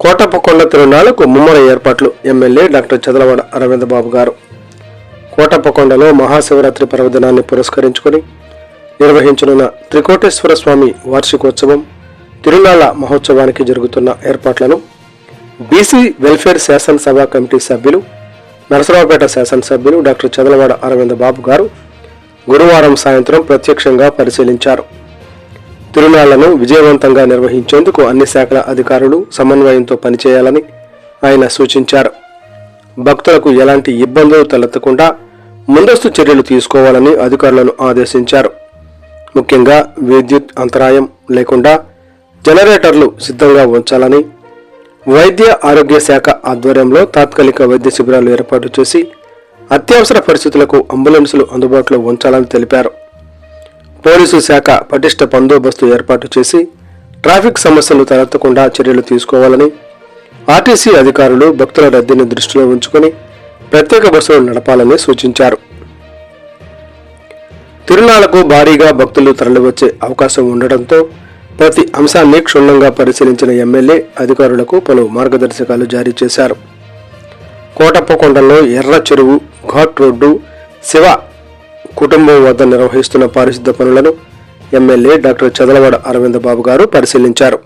కోటప్పకొండ తిరునాళ్ళకు ముమ్మర ఏర్పాట్లు. ఎమ్మెల్యే డాక్టర్ చదలవాడ అరవింద్ బాబు గారు కోటప్పకొండలో మహాశివరాత్రి పర్వదినాన్ని పురస్కరించుకొని నిర్వహించనున్న త్రికోటేశ్వర స్వామి వార్షికోత్సవం తిరునాళ్ళ మహోత్సవానికి జరుగుతున్న ఏర్పాట్లను బీసీ వెల్ఫేర్ శాసనసభ కమిటీ సభ్యులు నరసరావుపేట శాసనసభ్యులు డాక్టర్ చదలవాడ అరవింద్ బాబు గారు గురువారం సాయంత్రం ప్రత్యక్షంగా పరిశీలించారు. తిరునాళ్ళను విజయవంతంగా నిర్వహించేందుకు అన్ని శాఖల అధికారులు సమన్వయంతో పనిచేయాలని ఆయన సూచించారు. భక్తులకు ఎలాంటి ఇబ్బందులు తలెత్తకుండా ముందస్తు చర్యలు తీసుకోవాలని అధికారులను ఆదేశించారు. ముఖ్యంగా విద్యుత్ అంతరాయం లేకుండా జనరేటర్లు సిద్ధంగా ఉంచాలని వైద్య ఆరోగ్య శాఖ ఆధ్వర్యంలో తాత్కాలిక వైద్య శిబిరాలు ఏర్పాటు చేసి అత్యవసర పరిస్థితులకు అంబులెన్సులు అందుబాటులో ఉంచాలని తెలిపారు. పోలీసు శాఖ పటిష్ట బందోబస్తు ఏర్పాటు చేసి ట్రాఫిక్ సమస్యలు తలెత్తకుండా చర్యలు తీసుకోవాలని ఆర్టీసీ అధికారులు భక్తుల రద్దీని దృష్టిలో ఉంచుకొని ప్రత్యేక బస్సులు నడపాలని సూచించారు. తిరునాళ్ళకు భారీగా భక్తులు తరలివచ్చే అవకాశం ఉండడంతో ప్రతి అంశాన్ని క్షుణ్ణంగా పరిశీలించిన ఎమ్మెల్యే అధికారులకు పలు మార్గదర్శకాలు జారీ చేశారు. కోటప్పకొండలో ఎర్ర చెరువు ఘాట్ రోడ్డు శివ కుటుంబం వద్ద నిర్వహిస్తున్న పారిశుద్ధ పనులను ఎమ్మెల్యే డాక్టర్ చదలవాడ అరవింద్ బాబు గారు పరిశీలించారు.